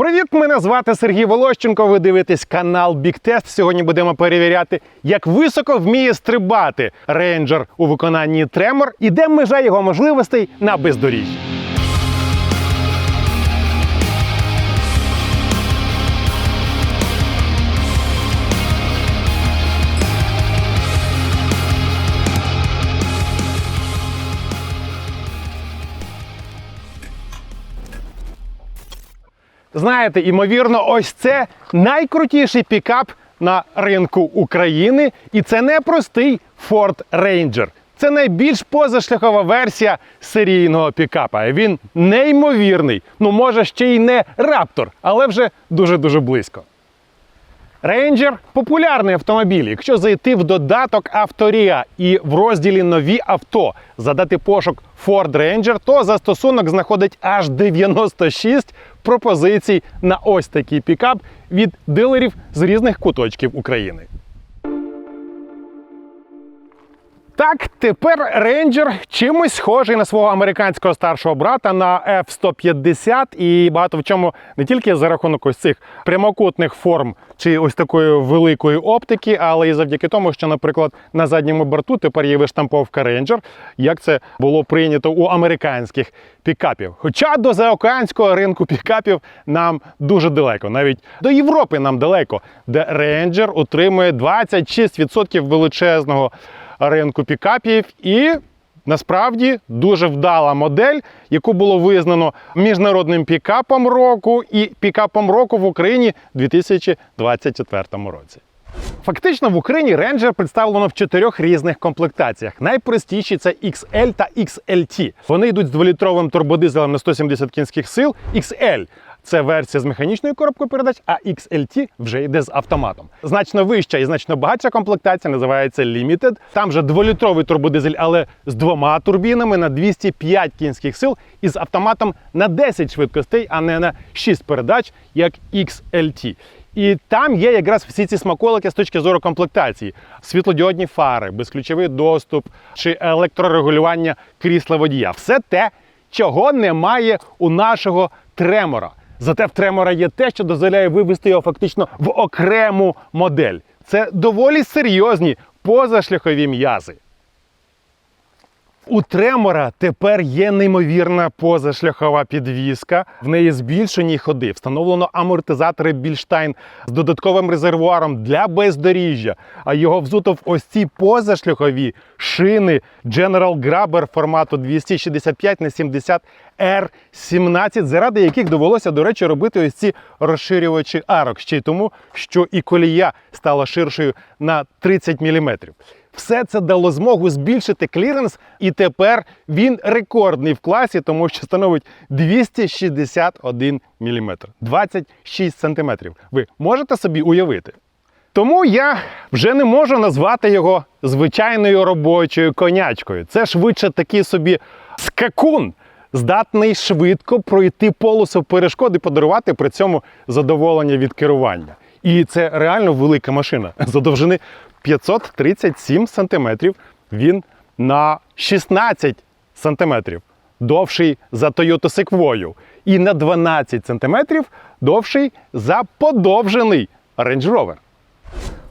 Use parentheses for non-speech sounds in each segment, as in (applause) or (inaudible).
Привіт, мене звати Сергій Волощенко. Ви дивитесь канал Big. Сьогодні будемо перевіряти, як високо вміє стрибати рейнджер у виконанні тремор і де межа його можливостей на бездоріжжі. Знаєте, імовірно, ось це найкрутіший пікап на ринку України. І це не простий Ford Ranger. Це найбільш позашляхова версія серійного пікапа. Він неймовірний. Ну, може, ще й не Raptor, але вже дуже-дуже близько. Ranger – популярний автомобіль. Якщо зайти в додаток Авторія і в розділі Нові авто задати пошук Ford Ranger, то застосунок знаходить аж 96 пропозицій на ось такий пікап від дилерів з різних куточків України. Так, тепер Ranger чимось схожий на свого американського старшого брата на F-150 і багато в чому не тільки за рахунок ось цих прямокутних форм чи ось такої великої оптики, але і завдяки тому, що, наприклад, на задньому борту тепер є виштамповка Ranger, як це було прийнято у американських пікапів. Хоча до заокеанського ринку пікапів нам дуже далеко, навіть до Європи нам далеко, де Ranger утримує 26% величезного ринку пікапів і. Насправді дуже вдала модель, яку було визнано міжнародним пікапом року і пікапом року в Україні у 2024 році. Фактично в Україні Ranger представлено в чотирьох різних комплектаціях. Найпростіші це XL та XLT. Вони йдуть з дволітровим турбодизелем на 170 кінських сил. XL це версія з механічною коробкою передач, а XLT вже йде з автоматом. Значно вища і значно багатша комплектація називається Limited. Там вже дволітровий турбодизель, але з двома турбінами на 205 кінських сил і з автоматом на 10 швидкостей, а не на 6 передач, як XLT. І там є якраз всі ці смаколики з точки зору комплектації: світлодіодні фари, безключовий доступ чи електрорегулювання крісла водія. Все те, чого немає у нашого тремора. Зате в тремора є те, що дозволяє вивести його фактично в окрему модель. Це доволі серйозні позашляхові м'язи. У тремора тепер є неймовірна позашляхова підвізка. В неї збільшені ходи. Встановлено амортизатори Більштайн з додатковим резервуаром для бездоріжжя. А його взуто в ось ці позашляхові шини General Grabber формату 265 на 70 R17, заради яких довелося, до речі, робити ось ці розширювачі арок. Ще й тому, що і колія стала ширшою на 30 мм. Все це дало змогу збільшити кліренс, і тепер він рекордний в класі, тому що становить 261 мм, 26 см. Ви можете собі уявити? Тому я вже не можу назвати його звичайною робочою конячкою. Це швидше такий собі скакун, здатний швидко пройти полосу перешкод і подарувати при цьому задоволення від керування. І це реально велика машина. За довжини 537 сантиметрів. Він на 16 сантиметрів довший за Toyota Sequoia і на 12 сантиметрів довший за подовжений Range Rover.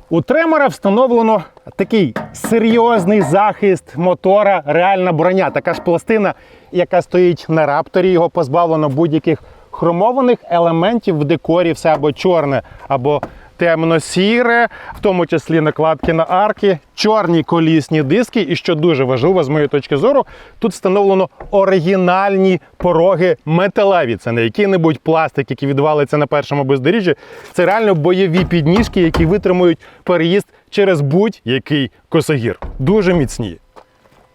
У тремора встановлено такий серйозний захист мотора, реальна броня. Така ж пластина, яка стоїть на рапторі, його позбавлено будь-яких хромованих елементів в декорі, все або чорне, або темно-сіре, в тому числі накладки на арки, чорні колісні диски. І що дуже важливо, з моєї точки зору, тут встановлено оригінальні пороги металеві. Це не який-небудь пластик, який відвалиться на першому бездоріжжі. Це реально бойові підніжки, які витримують переїзд через будь-який косогір. Дуже міцні.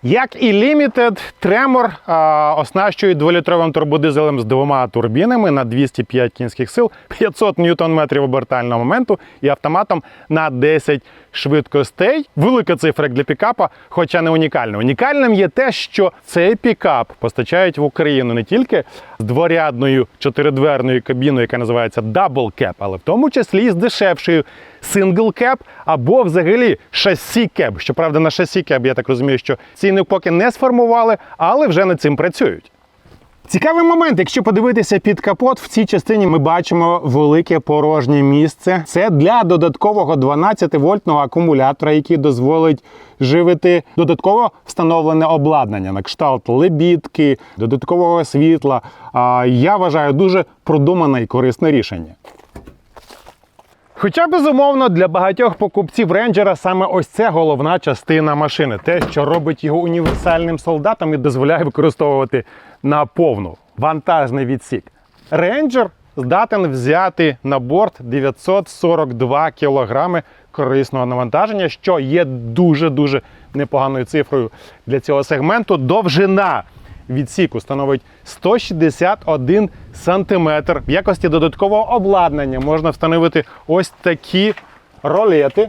Як і Limited, Tremor а, оснащують дволітровим турбодизелем з двома турбінами на 205 кінських сил, 500 ньютон-метрів обертального моменту і автоматом на 10 швидкостей. Велика цифра для пікапа, хоча не унікальна. Унікальним є те, що цей пікап постачають в Україну не тільки з дворядною чотиридверною кабіною, яка називається Double Cap, але в тому числі і з дешевшою Single Cap або взагалі шасі Cap. Щоправда, на шасі Cap, я так розумію, що ціни поки не сформували, але вже над цим працюють. Цікавий момент, якщо подивитися під капот, в цій частині ми бачимо велике порожнє місце. Це для додаткового 12-вольтного акумулятора, який дозволить живити додатково встановлене обладнання на кшталт лебідки, додаткового світла. Я вважаю дуже продумане і корисне рішення. Хоча, безумовно, для багатьох покупців рейнджера саме ось це головна частина машини, те, що робить його універсальним солдатом і дозволяє використовувати на повну вантажний відсік. Рейнджер здатен взяти на борт 942 кілограми корисного навантаження, що є дуже-дуже непоганою цифрою для цього сегменту. Довжина відсіку становить 161 сантиметр. В якості додаткового обладнання можна встановити ось такі ролети.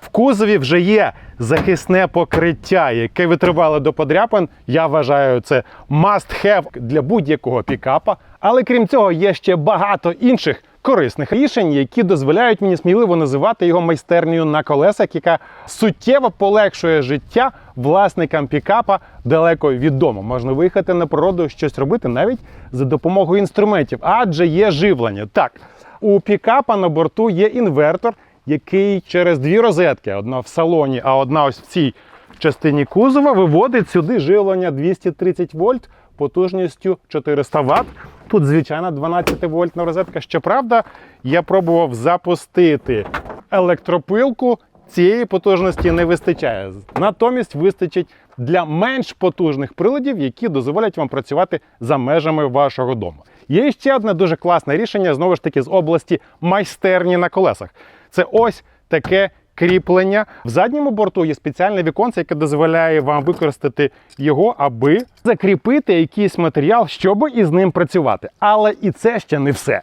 В кузові вже є захисне покриття, яке витривало до подряпин. Я вважаю, це must have для будь-якого пікапа. Але крім цього, є ще багато інших корисних рішень, які дозволяють мені сміливо називати його майстернею на колесах, яка суттєво полегшує життя власникам пікапа далеко від дому. Можна виїхати на природу, щось робити навіть за допомогою інструментів, адже є живлення. Так, у пікапа на борту є інвертор, який через дві розетки, одна в салоні, а одна ось в цій частині кузова, виводить сюди живлення 230 вольт потужністю 400 Вт. Тут звичайна 12 вольтна розетка. Щоправда, я пробував запустити електропилку. Цієї потужності не вистачає. Натомість вистачить для менш потужних приладів, які дозволять вам працювати за межами вашого дому. Є ще одне дуже класне рішення знову ж таки з області майстерні на колесах. Це ось таке кріплення. В задньому борту є спеціальне віконце, яке дозволяє вам використати його, аби закріпити якийсь матеріал, щоб із ним працювати. Але і це ще не все.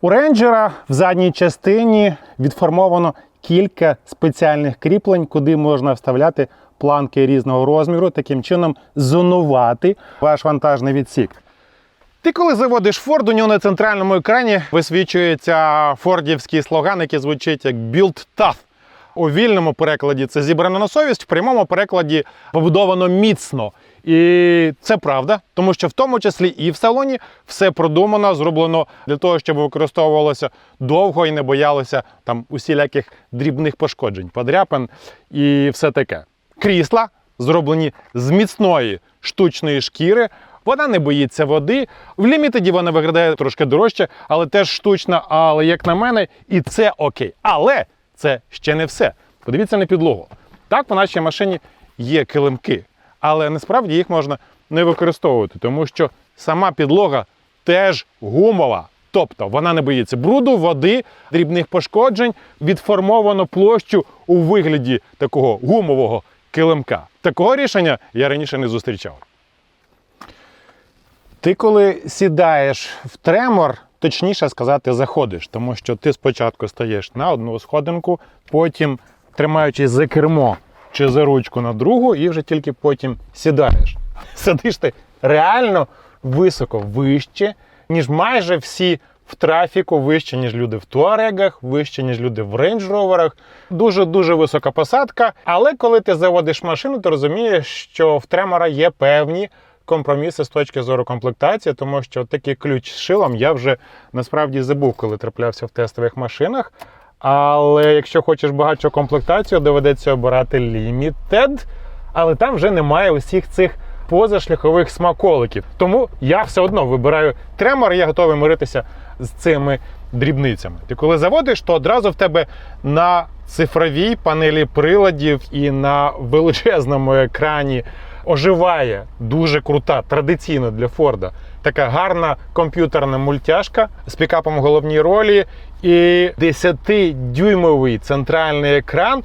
У рейнджера в задній частині відформовано кілька спеціальних кріплень, куди можна вставляти планки різного розміру, таким чином зонувати ваш вантажний відсік. Ти коли заводиш Форд, у нього на центральному екрані висвічується фордівський слоган, який звучить як Build Tough. У вільному перекладі це зібрано на совість, в прямому перекладі побудовано міцно. І це правда, тому що в тому числі і в салоні все продумано, зроблено для того, щоб використовувалося довго і не боялося там усіляких дрібних пошкоджень, подряпин і все таке. Крісла зроблені з міцної штучної шкіри. Вона не боїться води. В лімітеді вона виглядає трошки дорожче, але теж штучна. Але як на мене, і це окей. Але це ще не все. Подивіться на підлогу. Так, в нашій машині є килимки, але насправді їх можна не використовувати, тому що сама підлога теж гумова. Тобто вона не боїться бруду, води, дрібних пошкоджень, відформовано площу у вигляді такого гумового килимка. Такого рішення я раніше не зустрічав. Ти коли сідаєш в тремор, точніше сказати, заходиш, тому що ти спочатку стаєш на одну сходинку, потім тримаючись за кермо чи за ручку на другу, і вже тільки потім сідаєш. (laughs) Сидиш ти реально високо вище, ніж майже всі в трафіку, вище, ніж люди в туарегах, вище, ніж люди в рейндж-роверах. Дуже-дуже висока посадка. Але коли ти заводиш машину, ти розумієш, що в тремора є певні компроміси з точки зору комплектації, тому що такий ключ з шилом я вже насправді забув, коли траплявся в тестових машинах. Але якщо хочеш багатшу комплектацію, доведеться обирати Limited, але там вже немає усіх цих позашляхових смаколиків. Тому я все одно вибираю тремор, я готовий миритися з цими дрібницями. Ти коли заводиш, то одразу в тебе на цифровій панелі приладів і на величезному екрані оживає дуже крута, традиційно для Форда. Така гарна комп'ютерна мультяшка з пікапом в головній ролі і 10-дюймовий центральний екран.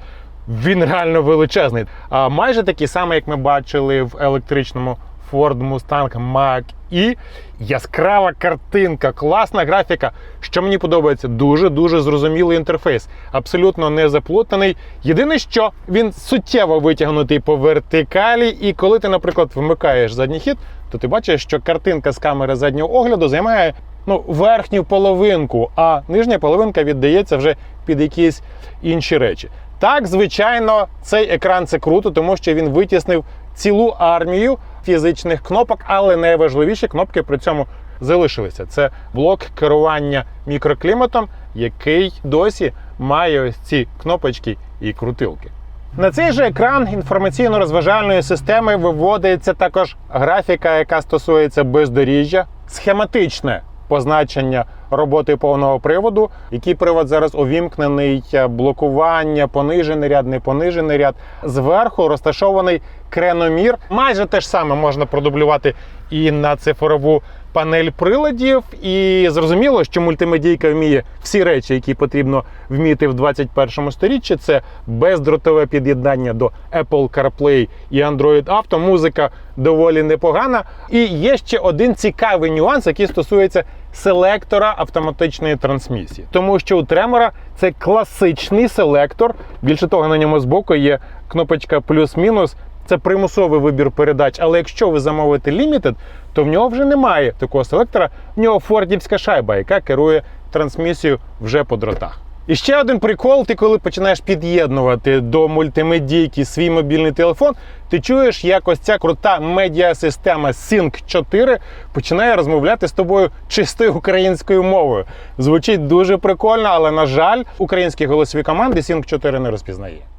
Він реально величезний. А майже такий самий, як ми бачили в електричному Ford Mustang Mach-E. Яскрава картинка, класна графіка. Що мені подобається, дуже-дуже зрозумілий інтерфейс. Абсолютно не заплутаний. Єдине, що він суттєво витягнутий по вертикалі, і коли ти, наприклад, вмикаєш задній хід, то ти бачиш, що картинка з камери заднього огляду займає ну, верхню половинку, а нижня половинка віддається вже під якісь інші речі. Так, звичайно, цей екран це круто, тому що він витіснив цілу армію фізичних кнопок, але найважливіші кнопки при цьому залишилися. Це блок керування мікрокліматом, який досі має ось ці кнопочки і крутилки. На цей же екран інформаційно-розважальної системи виводиться також графіка, яка стосується бездоріжжя, схематичне позначення роботи повного приводу, який привод зараз увімкнений, блокування, понижений ряд, не понижений ряд. Зверху розташований креномір. Майже те ж саме можна продублювати і на цифрову панель приладів. І зрозуміло, що мультимедійка вміє всі речі, які потрібно вміти в 21 сторіччі. Це бездротове під'єднання до Apple CarPlay і Android Auto. Музика доволі непогана. І є ще один цікавий нюанс, який стосується селектора автоматичної трансмісії. Тому що у Тремора це класичний селектор. Більше того, на ньому збоку є кнопочка плюс-мінус. Це примусовий вибір передач. Але якщо ви замовите Limited, то в нього вже немає такого селектора. В нього фордівська шайба, яка керує трансмісією вже по дротах. І ще один прикол: ти коли починаєш під'єднувати до мультимедійки свій мобільний телефон, ти чуєш, як ось ця крута медіасистема Sync 4 починає розмовляти з тобою чистою українською мовою. Звучить дуже прикольно, але на жаль, українські голосові команди Sync 4 не розпізнає.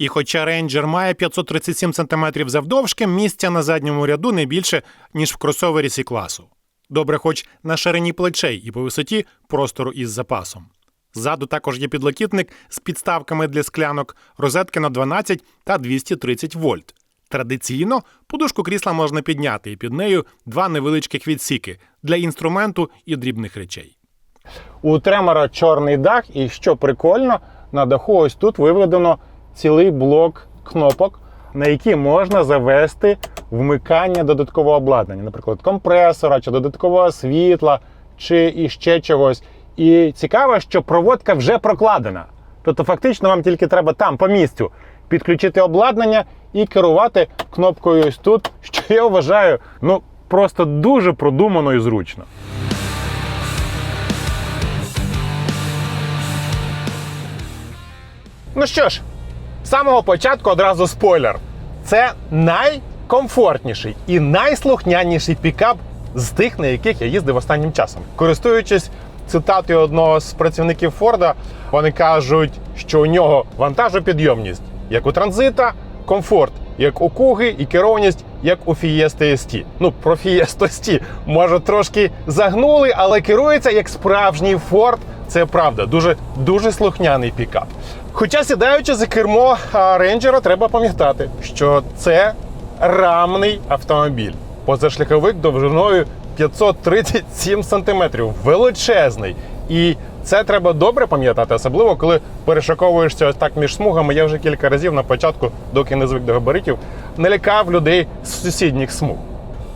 І хоча рейнджер має 537 см завдовжки, місця на задньому ряду не більше, ніж в кросовері сі класу. Добре, хоч на ширині плечей і по висоті простору із запасом. Ззаду також є підлокітник з підставками для склянок, розетки на 12 та 230 вольт. Традиційно подушку крісла можна підняти, і під нею два невеличких відсіки для інструменту і дрібних речей. У тремора чорний дах, і що прикольно, на даху ось тут виведено цілий блок кнопок, на які можна завести вмикання додаткового обладнання, наприклад, компресора чи додаткового світла, чи іще чогось. І цікаво, що проводка вже прокладена. Тобто, фактично, вам тільки треба там по місцю підключити обладнання і керувати кнопкою ось тут, що я вважаю, ну просто дуже продумано і зручно. Ну що ж, самого початку одразу спойлер. Це найкомфортніший і найслухняніший пікап з тих, на яких я їздив останнім часом. Користуючись цитатою одного з працівників Форда, вони кажуть, що у нього вантажопідйомність, як у транзита, комфорт, як у Куги, і керованість, як у Fiesta ST. Ну, про Fiesta ST, може, трошки загнули, але керується як справжній Форд. Це правда, дуже дуже слухняний пікап. Хоча сідаючи за кермо рейнджера, треба пам'ятати, що це рамний автомобіль. Позашляховик довжиною 537 сантиметрів, величезний. І це треба добре пам'ятати, особливо коли перешаковуєшся ось так між смугами. Я вже кілька разів на початку, доки не звик до габаритів, налякав людей з сусідніх смуг.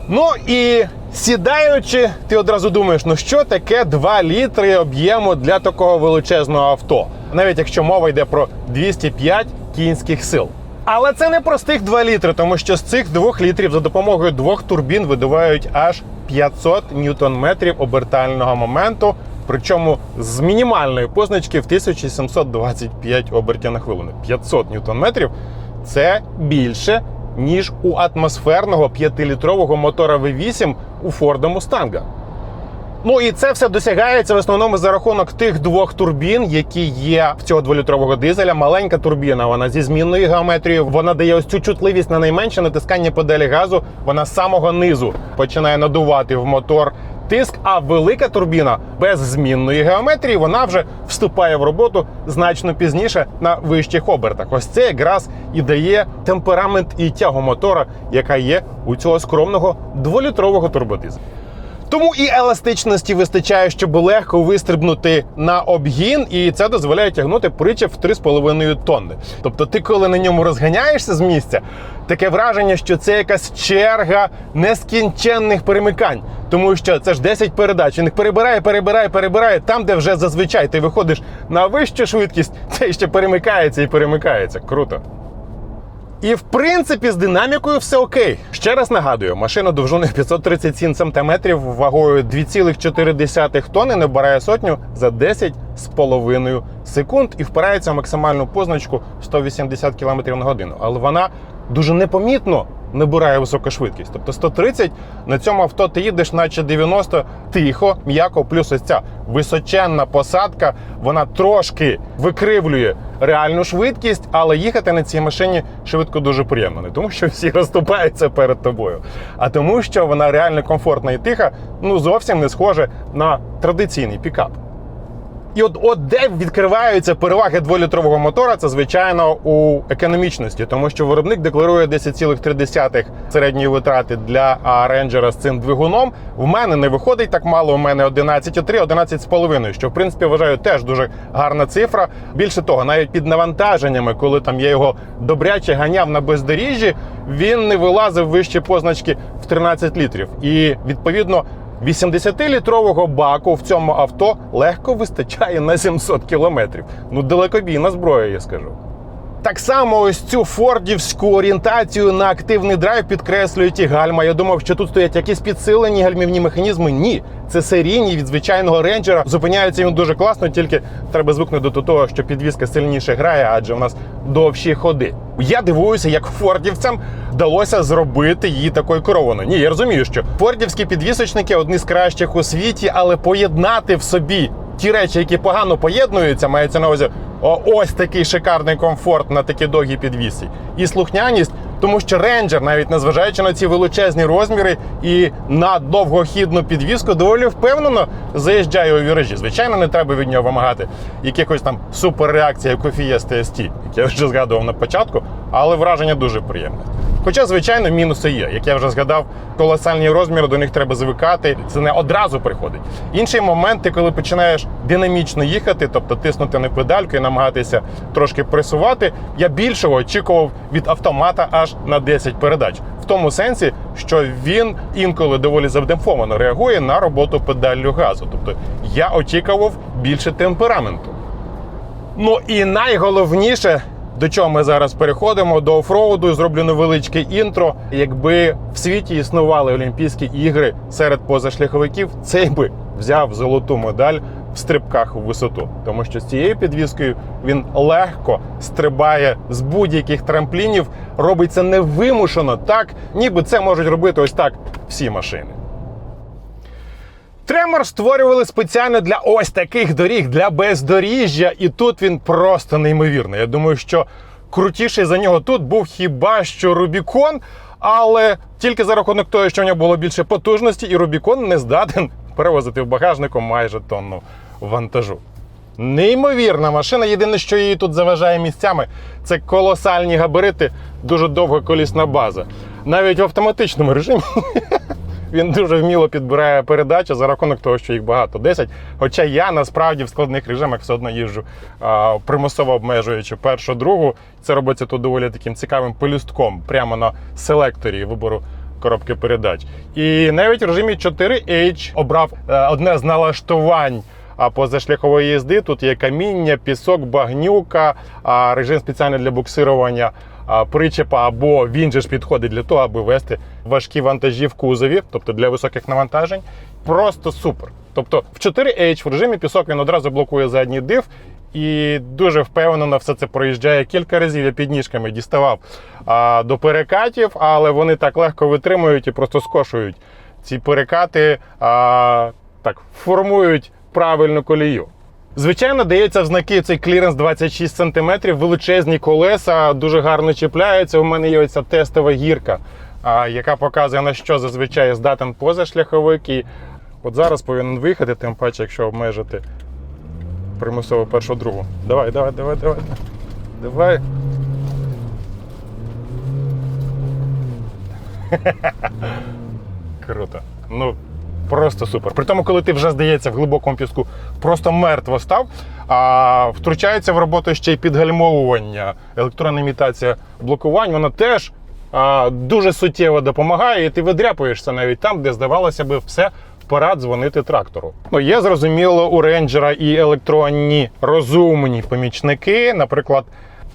Ну і сідаючи, ти одразу думаєш, ну що таке 2 літри об'єму для такого величезного авто, навіть якщо мова йде про 205 кінських сил. Але це не простих 2 літри, тому що з цих 2 літрів за допомогою двох турбін видувають аж 500 ньютон-метрів обертального моменту, причому з мінімальної позначки в 1725 обертів на хвилину. 500 ньютон-метрів – це більше, ніж у атмосферного 5-літрового мотора V8 у Форда Мустанга. Ну і це все досягається в основному за рахунок тих двох турбін, які є в цього дволітрового дизеля. Маленька турбіна, вона зі змінною геометрією. Вона дає ось цю чутливість на найменше натискання педалі газу. Вона з самого низу починає надувати в мотор тиск. А велика турбіна без змінної геометрії вона вже вступає в роботу значно пізніше на вищих обертах. Ось це якраз і дає темперамент і тягу мотора, яка є у цього скромного дволітрового турбодизеля. Тому і еластичності вистачає, щоб легко вистрибнути на обгін, і це дозволяє тягнути причеп в 3,5 тонни. Тобто, ти, коли на ньому розганяєшся з місця, таке враження, що це якась черга нескінченних перемикань. Тому що це ж 10 передач. Він їх перебирає, перебирає, перебирає. Там, де вже зазвичай ти виходиш на вищу швидкість, (laughs) це ще перемикається і перемикається. Круто. І в принципі з динамікою все окей. Ще раз нагадую, машина довжиною 537 см, вагою 2,4 тонни набирає сотню за 10,5 секунд і впирається в максимальну позначку 180 км на годину. Але вона дуже непомітно набирає високу швидкість. Тобто 130 на цьому авто ти їдеш, наче 90 тихо, м'яко, плюс ось ця височенна посадка, вона трошки викривлює реальну швидкість, але їхати на цій машині швидко дуже приємно. Не тому, що всі розступаються перед тобою, а тому, що вона реально комфортна і тиха, ну зовсім не схожа на традиційний пікап. І от, от де відкриваються переваги дволітрового мотора, це звичайно у економічності, тому що виробник декларує 10,3 середньої витрати для рейнджера з цим двигуном. В мене не виходить так мало. У мене 11,3, 11,5, що в принципі вважаю теж дуже гарна цифра. Більше того, навіть під навантаженнями, коли там я його добряче ганяв на бездоріжжі, він не вилазив вище позначки в 13 літрів. І відповідно. 80-літрового баку в цьому авто легко вистачає на 700 кілометрів. Ну, далекобійна зброя, я скажу. Так само ось цю фордівську орієнтацію на активний драйв підкреслюють і гальма. Я думав, що тут стоять якісь підсилені гальмівні механізми. Ні, це серійні від звичайного рейнджера. Зупиняється він дуже класно, тільки треба звикнути до того, що підвізка сильніше грає, адже в нас довші ходи. Я дивуюся, як фордівцям вдалося зробити її такою керованою. Ні, я розумію, що фордівські підвісочники одні з кращих у світі, але поєднати в собі ті речі, які погано поєднуються, мається на увазі. Ось такий шикарний комфорт на такі довгі підвісі. І слухняність, тому що рейнджер, навіть незважаючи на ці величезні розміри і на довгохідну підвіску, доволі впевнено заїжджає у віражі. Звичайно, не треба від нього вимагати якихось там суперреакцій, як у Fiesta ST, які я вже згадував на початку, але враження дуже приємне. Хоча, звичайно, мінуси є. Як я вже згадав, колосальні розміри, до них треба звикати. Це не одразу приходить. Інший момент, ти коли починаєш динамічно їхати, тобто тиснути на педальку і намагатися трошки пресувати, я більшого очікував від автомата аж на 10 передач. В тому сенсі, що він інколи доволі завдемфовано реагує на роботу педаллю газу. Тобто я очікував більше темпераменту. Ну і найголовніше, до чого ми зараз переходимо до офроуду, зроблю невеличке інтро. Якби в світі існували Олімпійські ігри серед позашляховиків, цей би взяв золоту медаль в стрибках у висоту, тому що з цією підвіскою він легко стрибає з будь-яких трамплінів, робить це невимушено, так ніби це можуть робити ось так всі машини. Тремор створювали спеціально для ось таких доріг, для бездоріжжя, і тут він просто неймовірний. Я думаю, що крутіший за нього тут був хіба що Рубікон, але тільки за рахунок того, що в нього було більше потужності, і Рубікон не здатен перевозити в багажнику майже тонну вантажу. Неймовірна машина. Єдине, що її тут заважає місцями, це колосальні габарити, дуже довга колісна база. Навіть в автоматичному режимі (laughs) він дуже вміло підбирає передачі за рахунок того, що їх багато 10. Хоча я насправді в складних режимах все одно їжджу а, примусово обмежуючи першу, другу. Це робиться тут доволі таким цікавим пелюстком прямо на селекторі вибору. Коробки передач. І навіть в режимі 4H обрав е, одне з налаштувань а, позашляхової їзди. Тут є каміння, пісок, багнюка, режим спеціальний для буксирування причепа, або він же ж підходить для того, аби вести важкі вантажі в кузові, тобто для високих навантажень. Просто супер. Тобто в 4H в режимі пісок він одразу блокує задній див. І дуже впевнено все це проїжджає кілька разів. Я під ніжками діставав а, до перекатів, але вони так легко витримують і просто скошують ці перекати, а, так формують правильну колію. Звичайно, дається в знаки цей кліренс 26 см, величезні колеса, дуже гарно чіпляються. У мене є оця тестова гірка, яка показує на що зазвичай здатен позашляховик. І от зараз повинен виїхати, тим паче, якщо обмежити примусово першу другу. Давай, давай, давай, давай. Давай. (laughs) Круто. Ну, просто супер. При тому, коли ти вже здається в глибокому піску, просто мертво став, а втручається в роботу ще й підгальмовування, електронна імітація блокувань, вона теж а, дуже суттєво допомагає, і ти видряпуєшся навіть там, де здавалося би все. Пора дзвонити трактору. Ну, є зрозуміло у рейнджера і електронні розумні помічники, наприклад,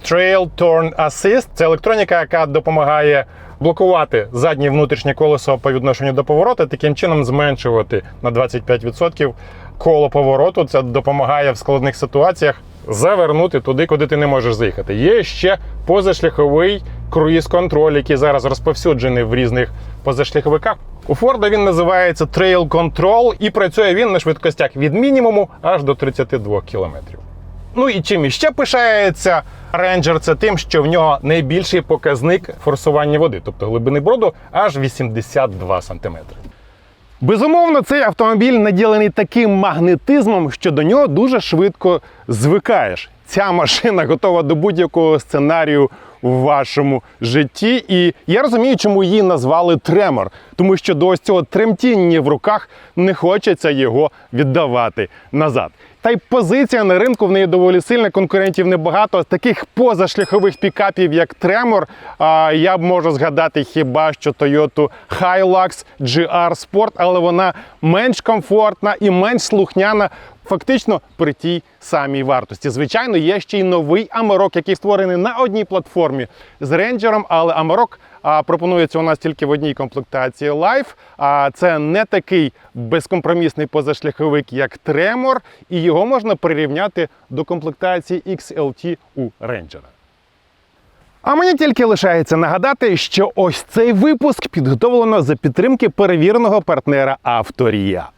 Trail Turn Assist це електроніка, яка допомагає блокувати заднє внутрішнє колесо по відношенню до поворота, таким чином зменшувати на 25% коло повороту. Це допомагає в складних ситуаціях завернути туди, куди ти не можеш заїхати. Є ще позашляховий круїз-контроль, який зараз розповсюджений в різних позашляховиках. У Форда він називається Trail Control і працює він на швидкостях від мінімуму аж до 32 кілометрів. Ну і чим іще пишається Ranger, це тим, що в нього найбільший показник форсування води, тобто глибини броду аж 82 см. Безумовно, цей автомобіль наділений таким магнетизмом, що до нього дуже швидко звикаєш. Ця машина готова до будь-якого сценарію в вашому житті. І я розумію, чому її назвали тремор, тому що до ось цього тремтіння в руках не хочеться його віддавати назад. Та й позиція на ринку в неї доволі сильна, конкурентів небагато. Таких позашляхових пікапів, як а, я б можу згадати хіба що Toyota Hilux GR Sport, але вона менш комфортна і менш слухняна. Фактично при тій самій вартості. Звичайно, є ще й новий Amarok, який створений на одній платформі з рейнджером, але Amarok а, пропонується у нас тільки в одній комплектації Life. А це не такий безкомпромісний позашляховик, як Tremor, і його можна прирівняти до комплектації XLT у рейнджера. А мені тільки лишається нагадати, що ось цей випуск підготовлено за підтримки перевіреного партнера Авторія.